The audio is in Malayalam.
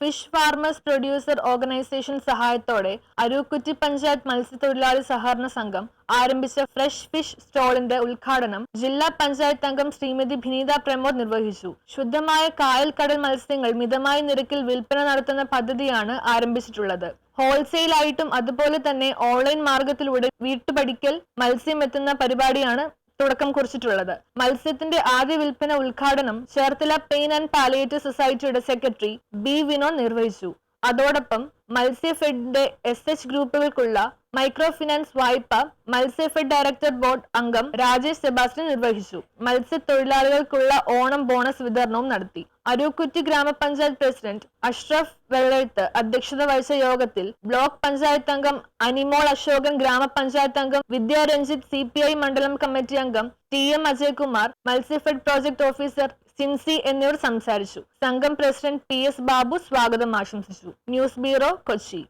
ഫിഷ് ഫാർമേഴ്സ് പ്രൊഡ്യൂസർ ഓർഗനൈസേഷൻ സഹായത്തോടെ അരൂക്കുറ്റി പഞ്ചായത്ത് മത്സ്യത്തൊഴിലാളി സഹകരണ സംഘം ആരംഭിച്ച ഫ്രഷ് ഫിഷ് സ്റ്റോളിന്റെ ഉദ്ഘാടനം ജില്ലാ പഞ്ചായത്ത് അംഗം ശ്രീമതി ഭിനീത പ്രമോദ് നിർവഹിച്ചു. ശുദ്ധമായ കായൽ കടൽ മത്സ്യങ്ങൾ മിതമായ നിരക്കിൽ വിൽപ്പന നടത്തുന്ന പദ്ധതിയാണ് ആരംഭിച്ചിട്ടുള്ളത്. ഹോൾസെയിൽ ആയിട്ടും അതുപോലെ തന്നെ ഓൺലൈൻ മാർഗത്തിലൂടെ വീട്ടുപടിക്കൽ മത്സ്യം എത്തുന്ന പരിപാടിയാണ് തുടക്കം കുറിച്ചിട്ടുള്ളത്. മത്സ്യത്തിന്റെ ആദ്യ വിൽപ്പന ഉദ്ഘാടനം ചേർത്തല പെയിൻ ആൻഡ് പാലിയേറ്റീവ് സൊസൈറ്റിയുടെ സെക്രട്ടറി ബി വിനോദ് നിർവഹിച്ചു. അതോടൊപ്പം മത്സ്യഫെഡിന്റെ എസ് എച്ച് ഗ്രൂപ്പുകൾക്കുള്ള മൈക്രോ ഫിനാൻസ് വായ്പ മത്സ്യഫെഡ് ഡയറക്ടർ ബോർഡ് അംഗം രാജേഷ് സെബാസ്റ്റ്യൻ നിർവഹിച്ചു. മത്സ്യത്തൊഴിലാളികൾക്കുള്ള ഓണം ബോണസ് വിതരണവും നടത്തി. അരൂക്കുറ്റി ഗ്രാമപഞ്ചായത്ത് പ്രസിഡന്റ് അഷ്റഫ് വെള്ളെഴുത്ത് അധ്യക്ഷത വഹിച്ച യോഗത്തിൽ ബ്ലോക്ക് പഞ്ചായത്ത് അംഗം അനിമോൾ അശോകൻ ഗ്രാമപഞ്ചായത്ത് അംഗം വിദ്യാരഞ്ജിത്ത് സി പി ഐ മണ്ഡലം കമ്മിറ്റി അംഗം T M Ajaykumar Matsyafed project officer Sincy എന്നിവർ സംസാരിച്ചു. സംഘം പ്രസിഡന്റ് പി എസ് ബാബു സ്വാഗതം ആശംസിച്ചു. News bureau Kochi.